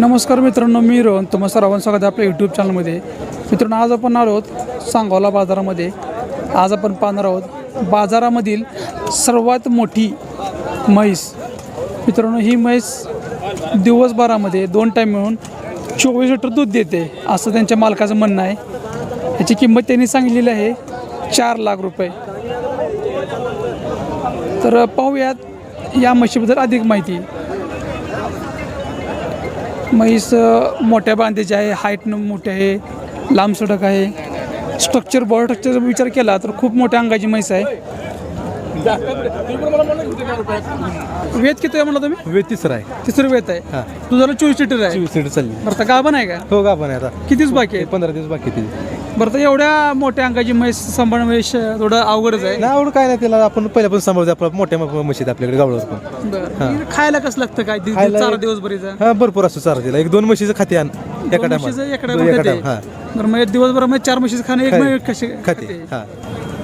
नमस्कार मित्रांनो मी रोहन. तुम्हा सर्वांचं स्वागत आहे आपल्या यूट्यूब चॅनलमध्ये मित्रांनो आज आपण आलो आहोत सांगोला बाजारामध्ये. आज आपण पाहणार आहोत बाजारामधील सर्वात मोठी म्हैस. मित्रांनो ही म्हैस दिवसभरामध्ये दोन टाईम मिळून चोवीस लिटर दूध देते असं त्यांच्या मालकाचं म्हणणं आहे. याची किंमत त्यांनी सांगितलेली आहे चार लाख रुपये. तर पाहूयात या म्हशीबद्दल अधिक माहिती. म्हैस मोठ्या बांधीची आहे हाईटनं मोठी आहे लांब सडक आहे. स्ट्रक्चर बॉडी स्ट्रक्चरचा विचार केला तर खूप मोठ्या अंगाची म्हैस आहे. वेत किती आहे म्हणला तुम्ही? वेळ तिसरा आहे. तिसरं वेत आहे. हा. तुझ्याला चोवीस लिटर आहे. चोवीस सीट चालली. बरं तर गाभण आहे का? हो का पण आता. कितीच बाकी आहे? पंधरा दिवस बाकी तिथे बरं तर एवढ्या मोठ्या अंगाची म्हैस सांभाळणं म्हणजे श- थोडं अवघडच आहे. नाही आवड काय नाही त्याला आपण पहिल्यापासून सांभाळतो आपल्या मोठ्या म- म्हशीत आपल्याकडे पण बरं खायला कसं लागतं काय? दि- खायला चारा एक- दिवसभरीचा? हा भरपूर असतो चारा तिला. एक दोन म्हशीचं खाते आण एका म्हशीचं एका. टायम हा. बरं मग दिवसभरामध्ये चार म्हशीचं खाणं एक. मिनिट कशी खाते? हा.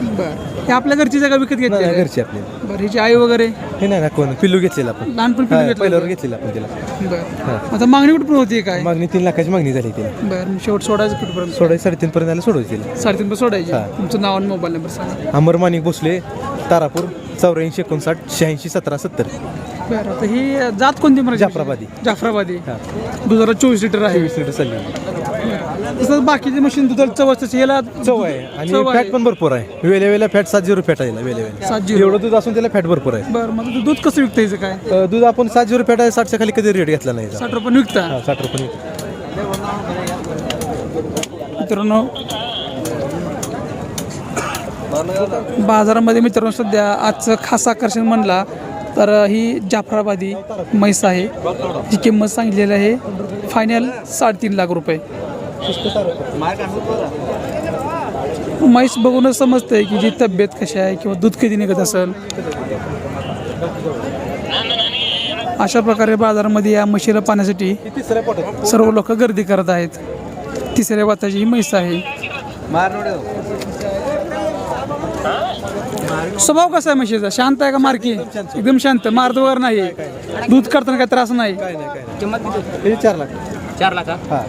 बरं. हे आपल्या घरची जागा विकत घेतली घरची आपली. बरं हिची आई वगैरे? हे नाही ना. कोण पिल्लू घेतलेलं आपण. लहानपण पिढी घेतली पहिल्यावर घेतलेलं आपण तिला बरं. आता मागणी कुठपर्यंत होती काय? मागणी तीन लाखाची मागणी झाली तिला बरं शेवट सोडायचं कुठपर्यंत? सोडायची साडेतीन पर्यंत आलं सोडायची तिला साडेतीन पर्यंत सोडायची. तुमचं नाव आणि मोबाईल नंबर सांगा. अमर माणिक भोसले तारापूर चौऱ्याऐंशी एकोणसाठ शहाऐंशी सतरा सत्तर. बरं आता ही जात कोणती म्हणायची जाफराबादी. जाफराबादी. हा. दुधाला चोवीस लिटर आहे. चोवीस लिटर चालली. तसंच बाकीचे मशीन दुधाला चव असते याला चव आहे. आणि चव आहे. फॅट पण भरपूर आहे. वेल्या वेल्या फॅट सात झिरो फॅट आहे याला वेल्या वेल्या. सात झिरो एवढं दूध असून त्याला फॅट भरपूर आहे. बरं मग दूध कसं विकतं याचं काय? अ, दूध आपण सात झिरो फॅट आहे साठच्या खाली कधी रेट घेतला नाही याचा. साठ रुपये विकता? हा, साठ रुपये मित्रांनो बाजारामध्ये मित्रांनो सध्या आजचं खास आकर्षण म्हणला तर ही जाफराबादी म्हैस आहे. जी किंमत सांगितलेली आहे फायनल साडेतीन लाख रुपये. म्हैस बघूनच समजतंय की जी तब्येत कशी आहे किंवा दूध किती निघत असेल. अशा प्रकारे बाजारामध्ये या म्हशीला पोटात सर्व लोक गर्दी करत आहेत. तिसऱ्या वाताची ही म्हैस आहे. स्वभाव कसा आहे म्हशीचा? शांत आहे का मार्की? एकदम शांत. मारत वगैरे नाही. दूध करताना काही त्रास नाही. हे चार लाख. चार लाख हा.